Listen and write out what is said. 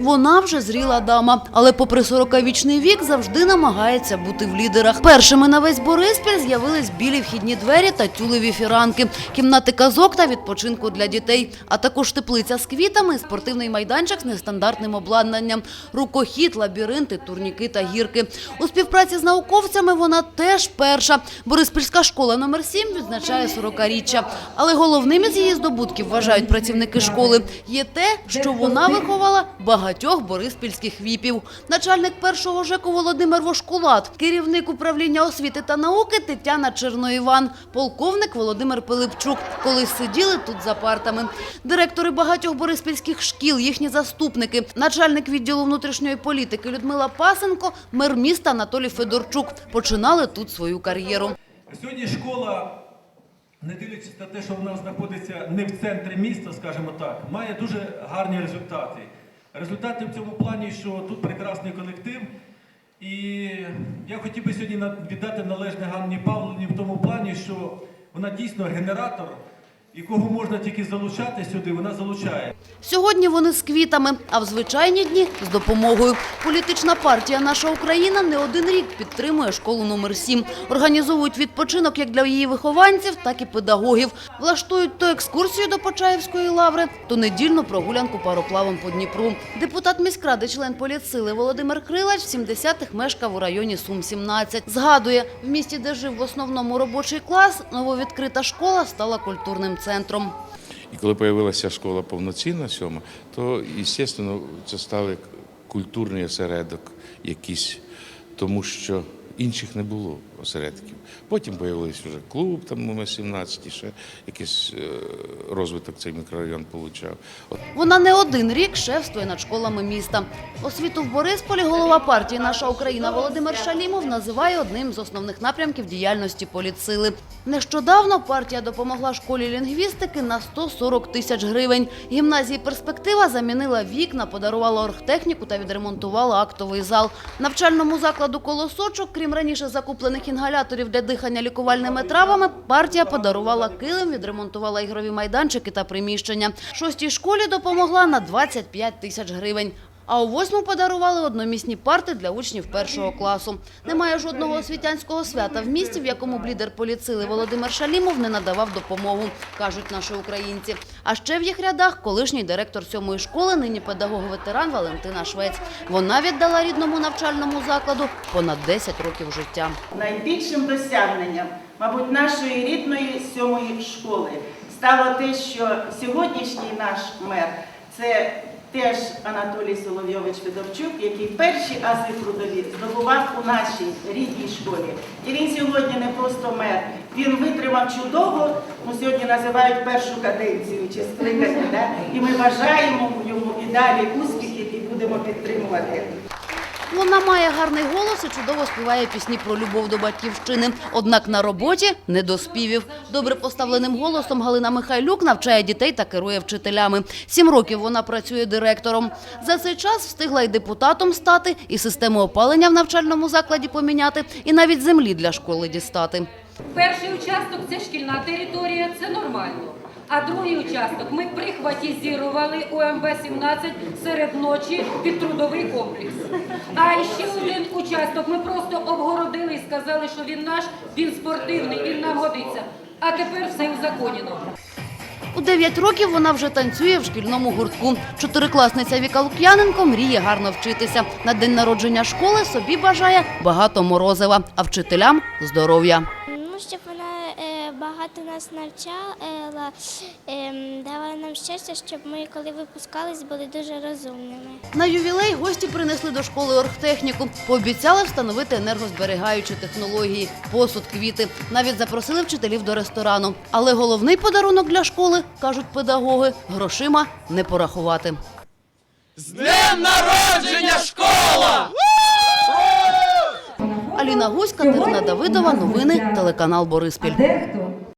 Вона вже зріла дама, але попри 40-вічний вік завжди намагається бути в лідерах. Першими на весь Бориспіль з'явились білі вхідні двері та тюлеві фіранки, кімнати казок та відпочинку для дітей, а також теплиця з квітами, спортивний майданчик з нестандартним обладнанням, рукохід, лабіринти, турніки та гірки. У співпраці з науковцями вона теж перша. Бориспільська школа номер 7 відзначає 40-річчя. Але головним із її здобутків, вважають працівники школи, є те, що вона виховала багатьох бориспільських віпів. Начальник першого ЖЕКу Володимир Вошкулат, керівник управління освіти та науки Тетяна Черноїван, полковник Володимир Пилипчук. Колись сиділи тут за партами. Директори багатьох бориспільських шкіл, їхні заступники, начальник відділу внутрішньої політики Людмила Пасенко, мер міста Анатолій Федорчук починали тут свою кар'єру. Сьогодні школа, не дивлячись на те, що вона знаходиться не в центрі міста, скажімо так, має дуже гарні результати. Результати в цьому плані, що тут прекрасний колектив. І я хотів би сьогодні віддати належне Ганні Павловні в тому плані, що вона дійсно генератор, і кого можна тільки залучати сюди, вона залучає. Сьогодні вони з квітами, а в звичайні дні з допомогою. Політична партія «Наша Україна» не один рік підтримує школу номер 7. Організовують відпочинок як для її вихованців, так і педагогів. Влаштують то екскурсію до Почаївської лаври, то недільну прогулянку пароплавом по Дніпру. Депутат міськради, член політсили Володимир Крилач в 70-х мешкав у районі Сум-17. Згадує, в місті, де жив в основному робочий клас, нововідкрита школа стала культурним центром. І коли з'явилася школа повноцінна сьома, то, звісно, це став як культурний осередок якийсь, тому що інших не було осередків. Потім з'явився вже клуб, там номер 17, ще якийсь е, розвиток цей мікрорайон отримав. Вона не один рік шефствує над школами міста. Освіту в Борисполі голова партії «Наша Україна» Володимир Шалімов називає одним з основних напрямків діяльності політсили. Нещодавно партія допомогла школі лінгвістики на 140 тисяч гривень. Гімназії «Перспектива» замінила вікна, подарувала оргтехніку та відремонтувала актовий зал. Навчальному закладу «Колосочок», крім раніше закуплених інгаляторів для дихання лікувальними травами, партія подарувала килим, відремонтувала ігрові майданчики та приміщення. Шостій школі допомогла на 25 тисяч гривень. А у восьму подарували одномісні парти для учнів першого класу. Немає жодного освітянського свята в місті, в якому б лідер поліцили Володимир Шалімов не надавав допомогу, кажуть наші українці. А ще в їх рядах колишній директор сьомої школи, нині педагог-ветеран Валентина Швець. Вона віддала рідному навчальному закладу понад 10 років життя. Найбільшим досягненням, мабуть, нашої рідної сьомої школи стало те, що сьогоднішній наш мер це теж Анатолій Соловйович Федорчук, який перші ази трудові здобував у нашій рідній школі. І він сьогодні не просто мер, він витримав чудово, ну сьогодні називають першу каденцію чи скликання. Да? І ми бажаємо йому і далі успіхів і будемо підтримувати. Вона має гарний голос і чудово співає пісні про любов до батьківщини. Однак на роботі не до співів. Добре поставленим голосом Галина Михайлюк навчає дітей та керує вчителями. Сім років вона працює директором. За цей час встигла і депутатом стати, і систему опалення в навчальному закладі поміняти, і навіть землі для школи дістати. Перший участок це шкільна територія, це нормально. А другий участок ми прихватізували УМБ-17 серед ночі під трудовий комплекс. А ще один участок ми просто обгородили і сказали, що він наш, він спортивний, він нам годиться. А тепер все узаконено. У 9 років вона вже танцює в шкільному гуртку. Чотирикласниця Віка Лук'яненко мріє гарно вчитися. На день народження школи собі бажає багато морозива, а вчителям здоров'я. Ну, щоб багато нас навчала, е, давала нам щастя, щоб ми, коли випускались, були дуже розумними. На ювілей гості принесли до школи оргтехніку. Пообіцяли встановити енергозберігаючі технології, посуд, квіти. Навіть запросили вчителів до ресторану. Але головний подарунок для школи, кажуть педагоги, грошима не порахувати. З днем народження школа! Аліна Гусь, Катерина Давидова, новини, телеканал Бориспіль.